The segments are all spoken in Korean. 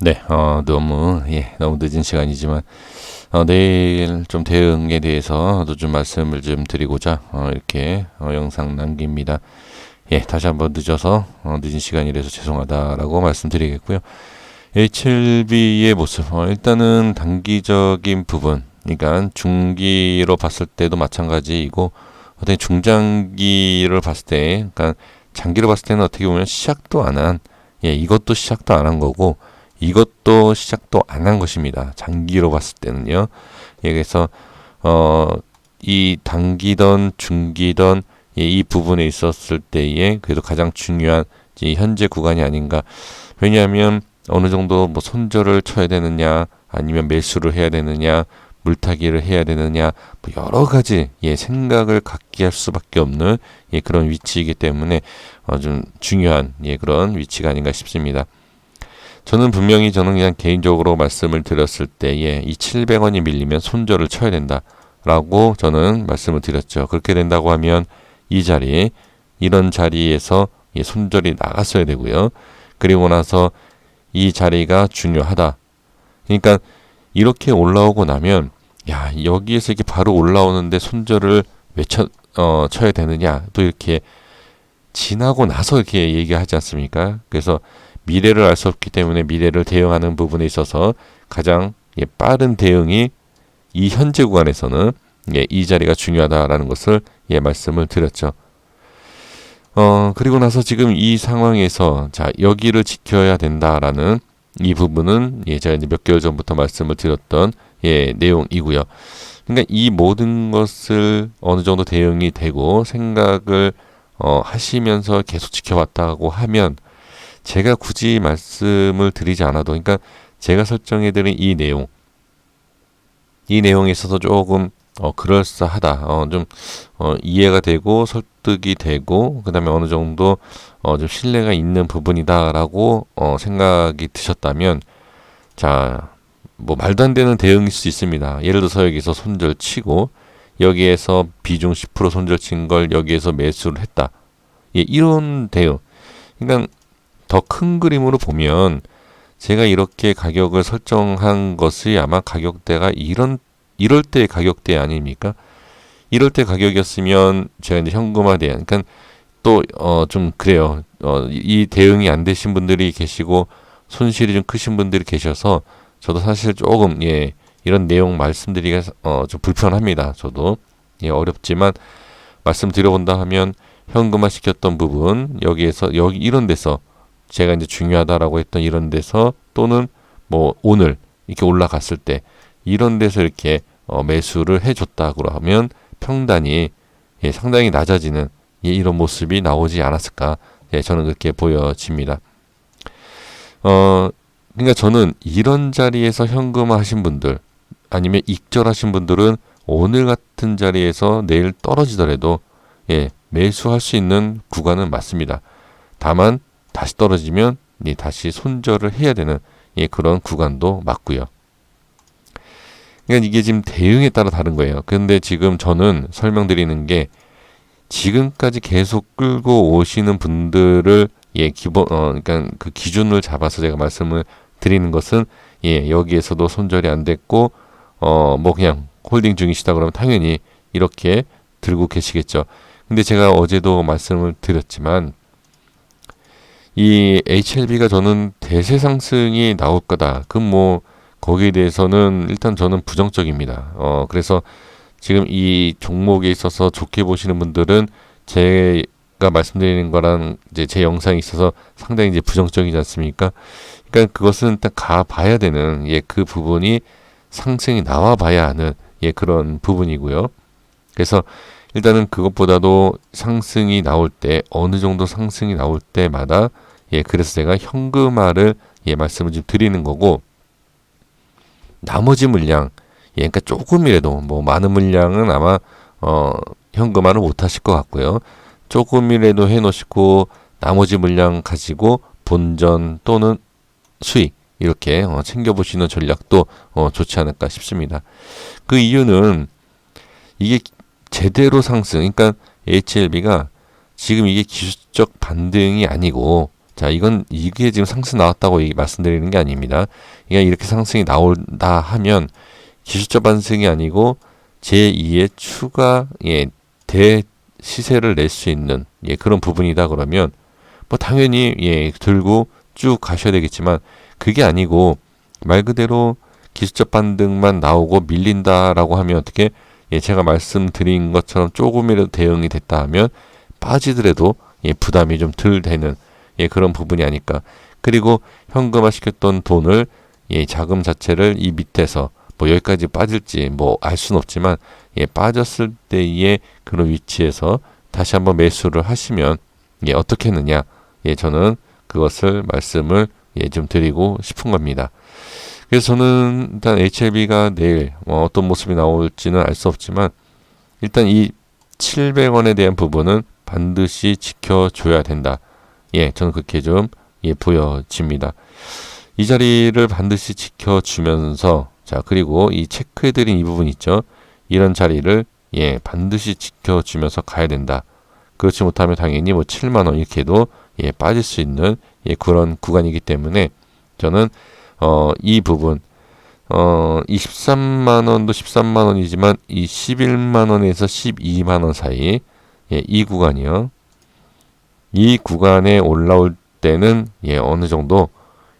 네, 어, 너무, 예, 너무 늦은 시간이지만, 어, 내일 좀 대응에 대해서도 좀 말씀을 좀 드리고자, 어, 이렇게, 어, 영상 남깁니다. 예, 다시 한번 늦어서, 어, 늦은 시간이라서 죄송하다라고 말씀드리겠고요. H7B의 모습, 어, 일단은 단기적인 부분, 그러니까 중기로 봤을 때도 마찬가지이고, 어떤 중장기를 봤을 때, 그러니까 장기로 봤을 때는 어떻게 보면 시작도 안 한, 예, 이것도 시작도 안 한 거고, 이것도 시작도 안 한 것입니다. 장기로 봤을 때는요. 예, 그래서 어, 이 단기던 중기던 예, 이 부분에 있었을 때에 그래도 가장 중요한 이 현재 구간이 아닌가. 왜냐하면 어느 정도 뭐 손절을 쳐야 되느냐, 아니면 매수를 해야 되느냐, 물타기를 해야 되느냐, 뭐 여러 가지 예, 생각을 갖게 할 수밖에 없는 예, 그런 위치이기 때문에 어, 좀 중요한 예, 그런 위치가 아닌가 싶습니다. 저는 분명히 저는 그냥 개인적으로 말씀을 드렸을 때에 이 700원이 밀리면 손절을 쳐야 된다라고 저는 말씀을 드렸죠. 그렇게 된다고 하면 이 자리 이런 자리에서 이 손절이 나갔어야 되고요. 그리고 나서 이 자리가 중요하다. 그러니까 이렇게 올라오고 나면 야 여기에서 이렇게 바로 올라오는데 손절을 왜 쳐, 어, 쳐야 되느냐 또 이렇게 지나고 나서 이렇게 얘기하지 않습니까? 그래서 미래를 알 수 없기 때문에 미래를 대응하는 부분에 있어서 가장 예, 빠른 대응이 이 현재 구간에서는 예, 이 자리가 중요하다라는 것을 예, 말씀을 드렸죠. 어, 그리고 나서 지금 이 상황에서 자, 여기를 지켜야 된다라는 이 부분은 예, 제가 이제 몇 개월 전부터 말씀을 드렸던 예, 내용이고요. 그러니까 이 모든 것을 어느 정도 대응이 되고 생각을 어, 하시면서 계속 지켜봤다고 하면 제가 굳이 말씀을 드리지 않아도 그러니까 제가 설정해 드린 이 내용 이 내용에 있어서 조금 어 그럴싸하다 어 좀 어, 이해가 되고 설득이 되고 그 다음에 어느 정도 어 좀 신뢰가 있는 부분이다라고 어 생각이 드셨다면 자 뭐 말도 안 되는 대응일 수 있습니다. 예를 들어서 여기서 손절 치고 여기에서 비중 10% 손절 친 걸 여기에서 매수를 했다. 예, 이런 대응. 그러니까 더 큰 그림으로 보면 제가 이렇게 가격을 설정한 것이 아마 가격대가 이런 이럴 때 가격대 아닙니까? 이럴 때 가격이었으면 제가 이제 현금화돼 그러니까 또어좀 그래요. 어이 대응이 안 되신 분들이 계시고 손실이 좀 크신 분들이 계셔서 저도 사실 조금 예 이런 내용 말씀드리기가 어 좀 불편합니다. 저도 예 어렵지만 말씀드려본다 하면 현금화 시켰던 부분 여기에서 여기 이런 데서 제가 이제 중요하다라고 했던 이런 데서 또는 뭐 오늘 이렇게 올라갔을 때 이런 데서 이렇게 어 매수를 해줬다고 하면 평단이 예, 상당히 낮아지는 예, 이런 모습이 나오지 않았을까 예, 저는 그렇게 보여집니다. 어, 그러니까 저는 이런 자리에서 현금화 하신 분들 아니면 익절하신 분들은 오늘 같은 자리에서 내일 떨어지더라도 예, 매수할 수 있는 구간은 맞습니다. 다만 다시 떨어지면 예, 다시 손절을 해야 되는 예, 그런 구간도 맞고요. 그러니까 이게 지금 대응에 따라 다른 거예요. 그런데 지금 저는 설명드리는 게 지금까지 계속 끌고 오시는 분들을 예 기본 어 그러니까 그 기준을 잡아서 제가 말씀을 드리는 것은 예 여기에서도 손절이 안 됐고 어 뭐 그냥 홀딩 중이시다 그러면 당연히 이렇게 들고 계시겠죠. 근데 제가 어제도 말씀을 드렸지만 이 HLB가 저는 대세 상승이 나올 거다. 그럼 뭐 거기에 대해서는 일단 저는 부정적입니다. 어 그래서 지금 이 종목에 있어서 좋게 보시는 분들은 제가 말씀드리는 거랑 이제 제 영상에 있어서 상당히 이제 부정적이지 않습니까? 그러니까 그것은 일단 가봐야 되는 예 그 부분이 상승이 나와 봐야 하는 예 그런 부분이고요. 그래서 일단은 그것보다도 상승이 나올 때 어느 정도 상승이 나올 때마다 예, 그래서 제가 현금화를 예, 말씀을 좀 드리는 거고 나머지 물량 예, 그러니까 조금이라도 뭐 많은 물량은 아마 어, 현금화를 못 하실 것 같고요. 조금이라도 해 놓으시고 나머지 물량 가지고 본전 또는 수익 이렇게 어, 챙겨 보시는 전략도 어, 좋지 않을까 싶습니다. 그 이유는 이게 제대로 상승, 그러니까 HLB가 지금 이게 기술적 반등이 아니고 자, 이건 이게 지금 상승 나왔다고 말씀드리는 게 아닙니다. 그러니까 이렇게 상승이 나온다 하면 기술적 반등이 아니고 제2의 추가 예, 대 시세를 낼 수 있는 예, 그런 부분이다 그러면 뭐 당연히 예, 들고 쭉 가셔야 되겠지만 그게 아니고 말 그대로 기술적 반등만 나오고 밀린다라고 하면 어떻게 예, 제가 말씀드린 것처럼 조금이라도 대응이 됐다 하면 빠지더라도 예, 부담이 좀 덜 되는 예, 그런 부분이 아닐까. 그리고 현금화 시켰던 돈을 예, 자금 자체를 이 밑에서 뭐 여기까지 빠질지 뭐 알 수는 없지만 예, 빠졌을 때의 그런 위치에서 다시 한번 매수를 하시면 예, 어떻게 했느냐. 예, 저는 그것을 말씀을 예, 좀 드리고 싶은 겁니다. 그래서 저는 일단 HLB가 내일 뭐 어떤 모습이 나올지는 알 수 없지만 일단 이 700원에 대한 부분은 반드시 지켜줘야 된다. 예, 저는 그렇게 좀 예, 보여집니다. 이 자리를 반드시 지켜주면서 자 그리고 이 체크해드린 이 부분 있죠. 이런 자리를 예 반드시 지켜주면서 가야 된다. 그렇지 못하면 당연히 뭐 7만 원 이렇게도 예 빠질 수 있는 예 그런 구간이기 때문에 저는 어 이 부분 어 23만 원도 13만 원이지만 이 11만 원에서 12만 원 사이 예, 이 구간이요. 이 구간에 올라올 때는 예, 어느 정도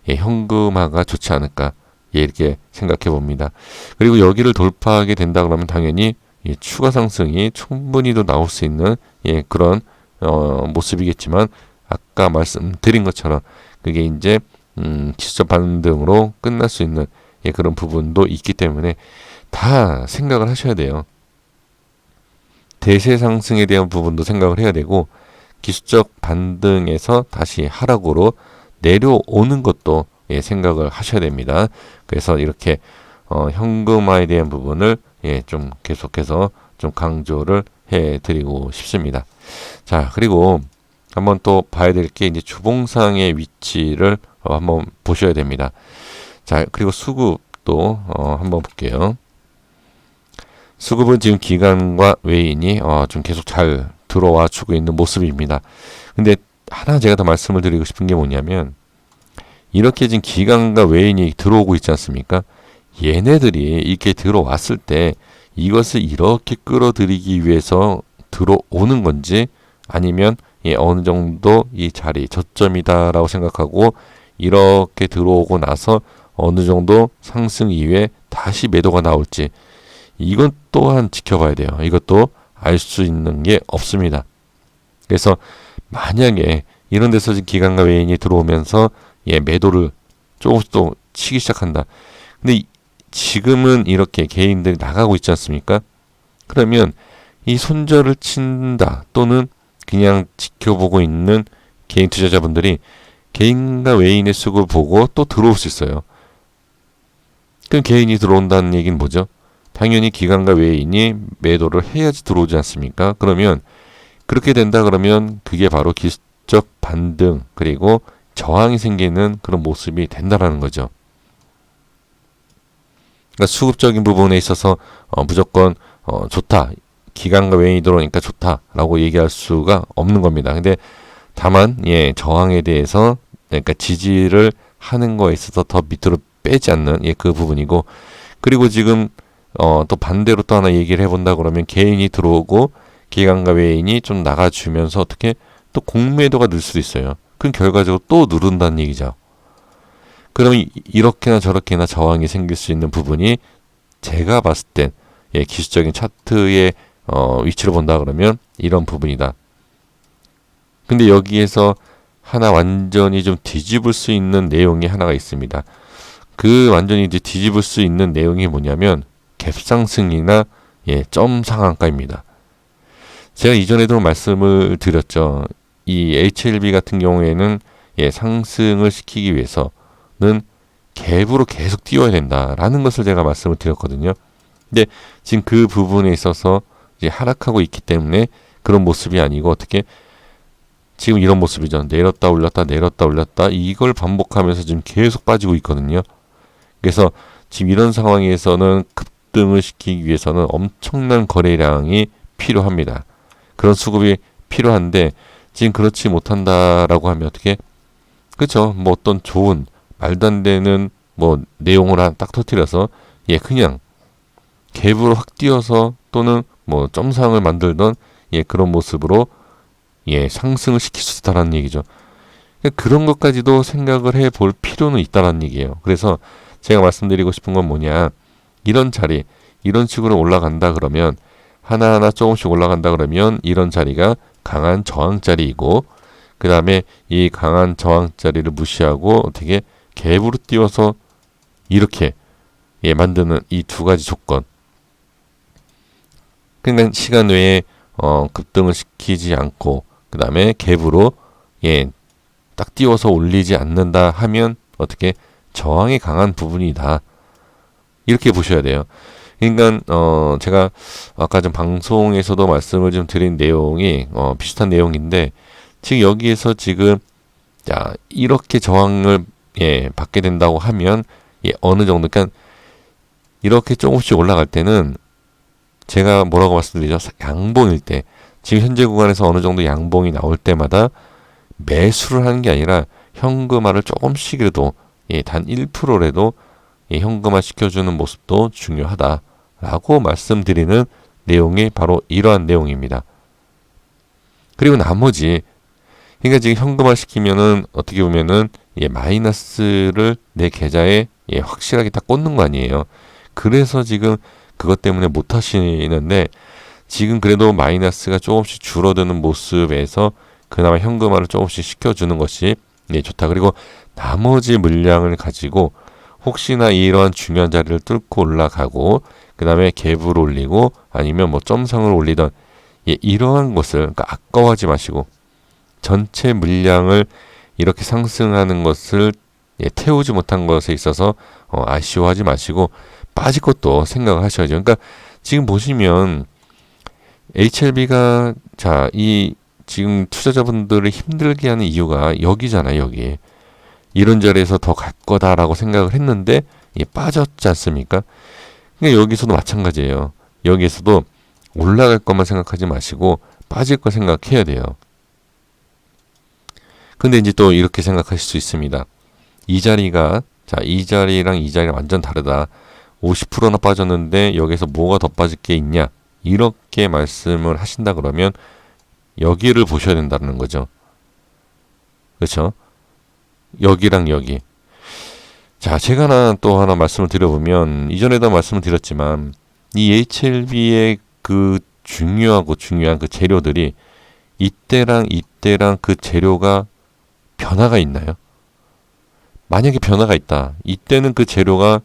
예, 현금화가 좋지 않을까 예, 이렇게 생각해 봅니다. 그리고 여기를 돌파하게 된다 그러면 당연히 예, 추가 상승이 충분히도 나올 수 있는 예, 그런 어, 모습이겠지만 아까 말씀드린 것처럼 그게 이제 음, 기술적 반등으로 끝날 수 있는 예, 그런 부분도 있기 때문에 다 생각을 하셔야 돼요. 대세 상승에 대한 부분도 생각을 해야 되고 기술적 반등에서 다시 하락으로 내려오는 것도 예, 생각을 하셔야 됩니다. 그래서 이렇게 어, 현금화에 대한 부분을 예, 좀 계속해서 좀 강조를 해 드리고 싶습니다. 자, 그리고 한번 또 봐야 될 게 이제 주봉상의 위치를 어, 한번 보셔야 됩니다. 자, 그리고 수급도 어, 한번 볼게요. 수급은 지금 기관과 외인이 어, 좀 계속 잘 들어와 주고 있는 모습입니다. 근데 하나 제가 더 말씀을 드리고 싶은 게 뭐냐면 이렇게 지금 기관과 외인이 들어오고 있지 않습니까? 얘네들이 이렇게 들어왔을 때 이것을 이렇게 끌어들이기 위해서 들어오는 건지 아니면 예, 어느 정도 이 자리 저점이다라고 생각하고 이렇게 들어오고 나서 어느 정도 상승 이후에 다시 매도가 나올지 이것 또한 지켜봐야 돼요. 이것도 알 수 있는 게 없습니다. 그래서 만약에 이런 데서 기관과 외인이 들어오면서 예, 매도를 조금씩 또 치기 시작한다. 근데 지금은 이렇게 개인들이 나가고 있지 않습니까? 그러면 이 손절을 친다 또는 그냥 지켜보고 있는 개인 투자자분들이 개인과 외인의 수급을 보고 또 들어올 수 있어요. 그럼 개인이 들어온다는 얘기는 뭐죠? 당연히 기관과 외인이 매도를 해야지 들어오지 않습니까? 그러면 그렇게 된다 그러면 그게 바로 기술적 반등 그리고 저항이 생기는 그런 모습이 된다라는 거죠. 그러니까 수급적인 부분에 있어서 어, 무조건 어, 좋다. 기관과 외인이 들어오니까 좋다라고 얘기할 수가 없는 겁니다. 근데 다만 예, 저항에 대해서 그러니까 지지를 하는 거에 있어서 더 밑으로 빼지 않는 예, 그 부분이고 그리고 지금 어, 또 반대로 또 하나 얘기를 해본다 그러면 개인이 들어오고 기관과 외인이 좀 나가주면서 어떻게 또 공매도가 늘 수도 있어요. 그럼 결과적으로 또 누른다는 얘기죠. 그러면 이렇게나 저렇게나 저항이 생길 수 있는 부분이 제가 봤을 땐 예, 기술적인 차트의 어, 위치를 본다 그러면 이런 부분이다. 근데 여기에서 하나 완전히 좀 뒤집을 수 있는 내용이 하나가 있습니다. 그 완전히 이제 뒤집을 수 있는 내용이 뭐냐면 갭상승이나 예, 점 상한가입니다. 제가 이전에도 말씀을 드렸죠. 이 HLB 같은 경우에는 예, 상승을 시키기 위해서는 갭으로 계속 뛰어야 된다라는 것을 제가 말씀을 드렸거든요. 근데 지금 그 부분에 있어서 이제 하락하고 있기 때문에 그런 모습이 아니고 어떻게 지금 이런 모습이죠. 내렸다 올렸다 내렸다 올렸다 이걸 반복하면서 지금 계속 빠지고 있거든요. 그래서 지금 이런 상황에서는 급 등을 시키기 위해서는 엄청난 거래량이 필요합니다. 그런 수급이 필요한데 지금 그렇지 못한다라고 하면 어떻게 그쵸? 뭐 어떤 좋은 말도 안 되는 뭐 내용을 한 딱 터뜨려서 예 그냥 갭으로 확 띄어서 또는 뭐 점상을 만들던 예 그런 모습으로 예 상승을 시킬 수 있다라는 얘기죠. 그러니까 그런 것까지도 생각을 해 볼 필요는 있다라는 얘기예요. 그래서 제가 말씀드리고 싶은 건 뭐냐 이런 자리 이런 식으로 올라간다 그러면 하나하나 조금씩 올라간다 그러면 이런 자리가 강한 저항 자리이고 그 다음에 이 강한 저항 자리를 무시하고 어떻게 갭으로 띄워서 이렇게 예 만드는 이 두 가지 조건. 그냥 시간 외에 어 급등을 시키지 않고 그 다음에 갭으로 예 딱 띄워서 올리지 않는다 하면 어떻게 저항이 강한 부분이다 이렇게 보셔야 돼요. 그러니까 어 제가 아까 좀 방송에서도 말씀을 좀 드린 내용이 어 비슷한 내용인데 지금 여기에서 지금 자 이렇게 저항을 예 받게 된다고 하면 예 어느 정도 그러니까 이렇게 조금씩 올라갈 때는 제가 뭐라고 말씀드리죠 양봉일 때 지금 현재 구간에서 어느 정도 양봉이 나올 때마다 매수를 하는 게 아니라 현금화를 조금씩이라도 예, 단 1%라도 예, 현금화 시켜주는 모습도 중요하다라고 말씀드리는 내용이 바로 이러한 내용입니다. 그리고 나머지 그러니까 지금 현금화 시키면은 어떻게 보면은 예, 마이너스를 내 계좌에 예, 확실하게 딱 꽂는 거 아니에요. 그래서 지금 그것 때문에 못 하시는데 지금 그래도 마이너스가 조금씩 줄어드는 모습에서 그나마 현금화를 조금씩 시켜주는 것이 예, 좋다. 그리고 나머지 물량을 가지고 혹시나 이러한 중요한 자리를 뚫고 올라가고 그 다음에 갭을 올리고 아니면 뭐 점상을 올리던 예, 이러한 것을 그러니까 아까워하지 마시고 전체 물량을 이렇게 상승하는 것을 예, 태우지 못한 것에 있어서 어, 아쉬워하지 마시고 빠질 것도 생각을 하셔야죠. 그러니까 지금 보시면 HLB가 자, 이 지금 투자자분들을 힘들게 하는 이유가 여기잖아요, 여기. 이런 자리에서 더 갈 거다라고 생각을 했는데 이 빠졌지 않습니까? 그러니까 여기서도 마찬가지예요. 여기에서도 올라갈 것만 생각하지 마시고 빠질 거 생각해야 돼요. 근데 이제 또 이렇게 생각하실 수 있습니다. 이 자리가 자, 이 자리랑 이 자리랑 완전 다르다. 50%나 빠졌는데 여기서 뭐가 더 빠질 게 있냐? 이렇게 말씀을 하신다 그러면 여기를 보셔야 된다는 거죠. 그렇죠? 여기랑 여기. 자, 제가 하나 또 하나 말씀을 드려보면 이전에도 말씀을 드렸지만 이 HLB의 그 중요하고 중요한 그 재료들이 이때랑 이때랑 그 재료가 변화가 있나요? 만약에 변화가 있다. 이때는 그 재료가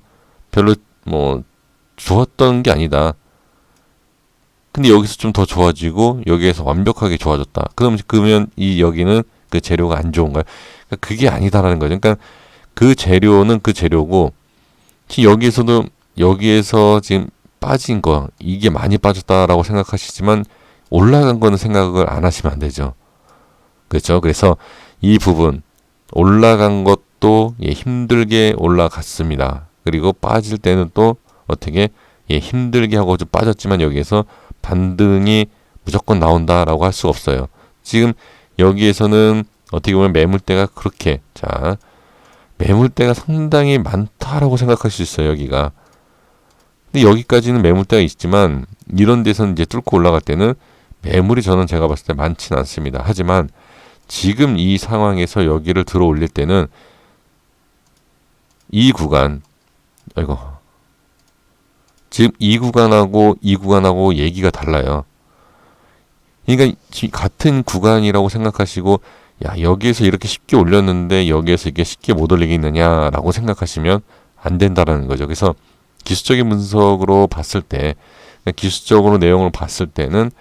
별로 뭐 좋았던 게 아니다. 근데 여기서 좀 더 좋아지고 여기에서 완벽하게 좋아졌다. 그럼 그러면 이 여기는 그 재료가 안 좋은가요? 그러니까 그게 아니다라는 거죠. 그러니까 그 재료는 그 재료고 지금 여기에서도 여기에서 지금 빠진 거 이게 많이 빠졌다라고 생각하시지만 올라간 거는 생각을 안 하시면 안 되죠. 그렇죠? 그래서 이 부분 올라간 것도 예, 힘들게 올라갔습니다. 그리고 빠질 때는 또 어떻게 예, 힘들게 하고 좀 빠졌지만 여기에서 반등이 무조건 나온다라고 할 수 없어요. 지금 여기에서는 어떻게 보면 매물대가 그렇게 자 매물대가 상당히 많다라고 생각할 수 있어요 여기가 근데 여기까지는 매물대가 있지만 이런 데서는 이제 뚫고 올라갈 때는 매물이 저는 제가 봤을 때 많지는 않습니다 하지만 지금 이 상황에서 여기를 들어 올릴 때는 이 구간 아이고 지금 이 구간하고 이 구간하고 얘기가 달라요. 그러니까 같은 구간이라고 생각하시고 야 여기에서 이렇게 쉽게 올렸는데 여기에서 이게 쉽게 못 올리겠느냐라고 생각하시면 안 된다라는 거죠. 그래서 기술적인 분석으로 봤을 때 기술적으로 내용을 봤을 때는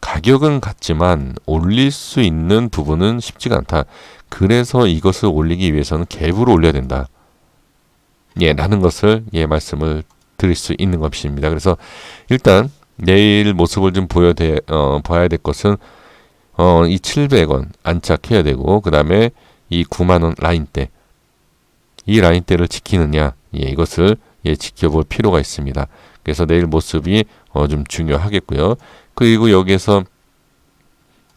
가격은 같지만 올릴 수 있는 부분은 쉽지가 않다. 그래서 이것을 올리기 위해서는 갭으로 올려야 된다. 예, 라는 것을 예 말씀을 드릴 수 있는 것입니다. 그래서 일단 내일 모습을 좀 보여 돼, 어, 봐야 될 것은 어, 이 700원 안착해야 되고 그 다음에 이 9만 원 라인대 이 라인대를 지키느냐 예, 이것을 예, 지켜볼 필요가 있습니다. 그래서 내일 모습이 어, 좀 중요하겠고요. 그리고 여기에서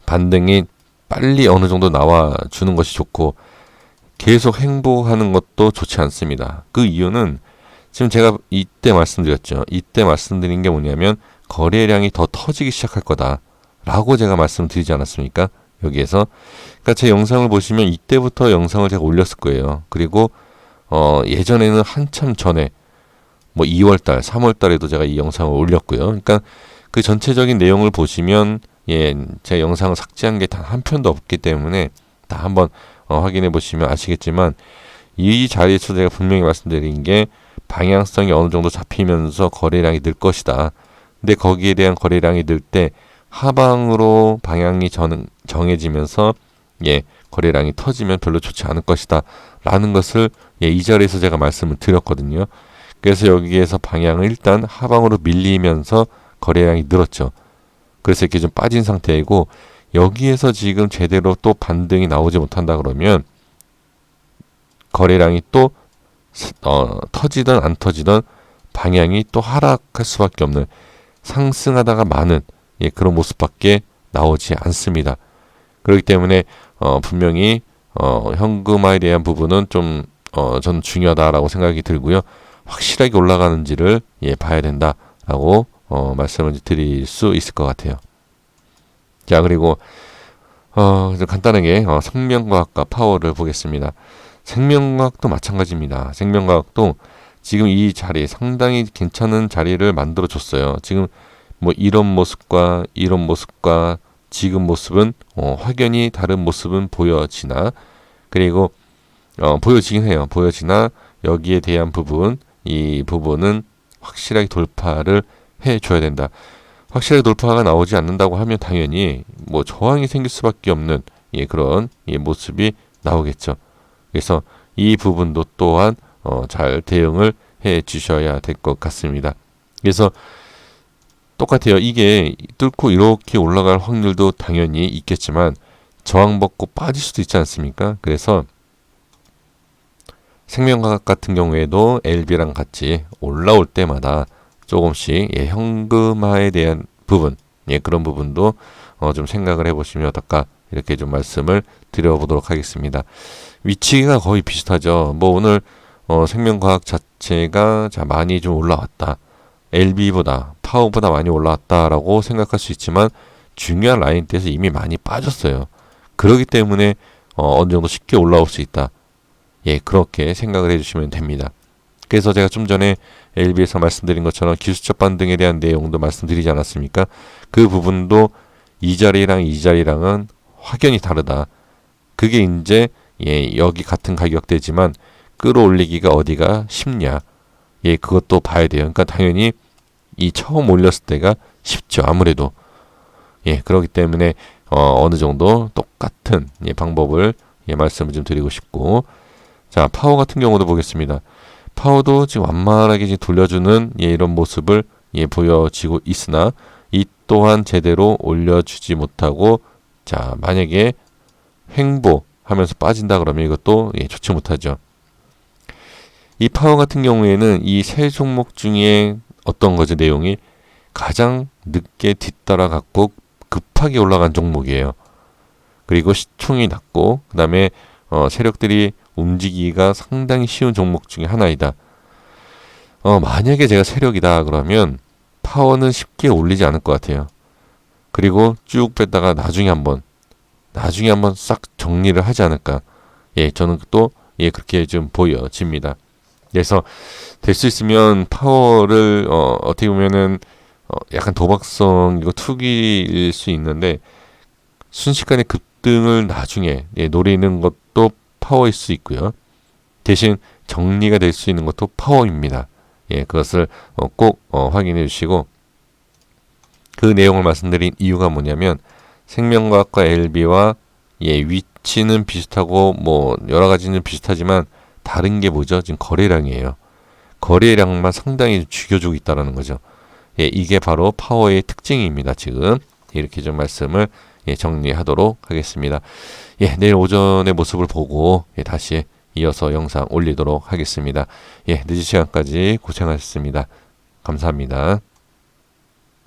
반등이 빨리 어느 정도 나와 주는 것이 좋고 계속 행보하는 것도 좋지 않습니다. 그 이유는 지금 제가 이때 말씀드렸죠. 이때 말씀드린 게 뭐냐면 거래량이 더 터지기 시작할 거다 라고 제가 말씀드리지 않았습니까? 여기에서 그러니까 제 영상을 보시면 이때부터 영상을 제가 올렸을 거예요. 그리고 어 예전에는 한참 전에 뭐 2월 달, 3월 달에도 제가 이 영상을 올렸고요. 그러니까 그 전체적인 내용을 보시면 예, 제 영상을 삭제한 게 단 한 편도 없기 때문에 다 한번 어, 확인해 보시면 아시겠지만 이 자리에서 제가 분명히 말씀드린 게 방향성이 어느 정도 잡히면서 거래량이 늘 것이다. 근데 거기에 대한 거래량이 늘 때 하방으로 방향이 정, 정해지면서 예, 거래량이 터지면 별로 좋지 않을 것이다. 라는 것을 예, 이 자리에서 제가 말씀을 드렸거든요. 그래서 여기에서 방향을 일단 하방으로 밀리면서 거래량이 늘었죠. 그래서 이렇게 좀 빠진 상태이고 여기에서 지금 제대로 또 반등이 나오지 못한다 그러면 거래량이 또 어, 터지든 안 터지든 방향이 또 하락할 수밖에 없는 상승하다가 많은 예, 그런 모습밖에 나오지 않습니다. 그렇기 때문에 어, 분명히 어, 현금화에 대한 부분은 좀 어, 저는 중요하다라고 생각이 들고요. 확실하게 올라가는지를 예, 봐야 된다라고 어, 말씀을 드릴 수 있을 것 같아요. 자 그리고 어, 간단하게 어, 생명과학과 파워를 보겠습니다. 생명과학도 마찬가지입니다. 생명과학도 지금 이 자리 상당히 괜찮은 자리를 만들어 줬어요. 지금 뭐 이런 모습과 이런 모습과 지금 모습은 어, 확연히 다른 모습은 보여지나 그리고 어, 보여지긴 해요. 보여지나 여기에 대한 부분 이 부분은 확실하게 돌파를 해 줘야 된다. 확실하게 돌파가 나오지 않는다고 하면 당연히 뭐 저항이 생길 수밖에 없는 예, 그런 예, 모습이 나오겠죠. 그래서 이 부분도 또한 어, 잘 대응을 해 주셔야 될 것 같습니다. 그래서 똑같아요. 이게 뚫고 이렇게 올라갈 확률도 당연히 있겠지만 저항 받고 빠질 수도 있지 않습니까? 그래서 생명과학 같은 경우에도 LB랑 같이 올라올 때마다 조금씩 예, 현금화에 대한 부분, 예, 그런 부분도 어, 좀 생각을 해보시면 어떨까 이렇게 좀 말씀을 드려보도록 하겠습니다. 위치가 거의 비슷하죠. 뭐 오늘 어, 생명과학 자체가 자 많이 좀 올라왔다. LB보다 파워보다 많이 올라왔다라고 생각할 수 있지만 중요한 라인대에서 이미 많이 빠졌어요. 그렇기 때문에 어, 어느 정도 쉽게 올라올 수 있다. 예, 그렇게 생각을 해주시면 됩니다. 그래서 제가 좀 전에 LB에서 말씀드린 것처럼 기술적 반등에 대한 내용도 말씀드리지 않았습니까? 그 부분도 이 자리랑 이 자리랑은 확연히 다르다. 그게 이제 예, 여기 같은 가격대지만 끌어올리기가 어디가 쉽냐. 예, 그것도 봐야 돼요. 그러니까 당연히 이 처음 올렸을 때가 쉽죠. 아무래도. 예, 그렇기 때문에 어, 어느 정도 똑같은 예, 방법을 예, 말씀을 좀 드리고 싶고 자, 파워 같은 경우도 보겠습니다. 파워도 지금 완만하게 지금 돌려주는 예, 이런 모습을 예, 보여지고 있으나 이 또한 제대로 올려주지 못하고 자, 만약에 횡보 하면서 빠진다 그러면 이것도 예, 좋지 못하죠. 이 파워 같은 경우에는 이 세 종목 중에 어떤 거죠 내용이 가장 늦게 뒤따라갔고 급하게 올라간 종목이에요. 그리고 시총이 낮고 그 다음에 어, 세력들이 움직이기가 상당히 쉬운 종목 중에 하나이다. 어, 만약에 제가 세력이다 그러면 파워는 쉽게 올리지 않을 것 같아요. 그리고 쭉 뺐다가 나중에 한번 나중에 한번 싹 정리를 하지 않을까. 예, 저는 또 예, 그렇게 좀 보여집니다. 그래서 될 수 있으면 파워를 어, 어떻게 보면은 어, 약간 도박성이고 투기일 수 있는데 순식간에 급등을 나중에 예, 노리는 것도 파워일 수 있고요. 대신 정리가 될 수 있는 것도 파워입니다. 예, 그것을 어, 꼭 어, 확인해 주시고 그 내용을 말씀드린 이유가 뭐냐면 생명과학과 LB와 예, 위치는 비슷하고 뭐 여러 가지는 비슷하지만 다른 게 뭐죠? 지금 거래량이에요. 거래량만 상당히 죽여주고 있다는 거죠. 예, 이게 바로 파워의 특징입니다. 지금 이렇게 좀 말씀을 예, 정리하도록 하겠습니다. 예, 내일 오전의 모습을 보고 예, 다시 이어서 영상 올리도록 하겠습니다. 예, 늦은 시간까지 고생하셨습니다. 감사합니다.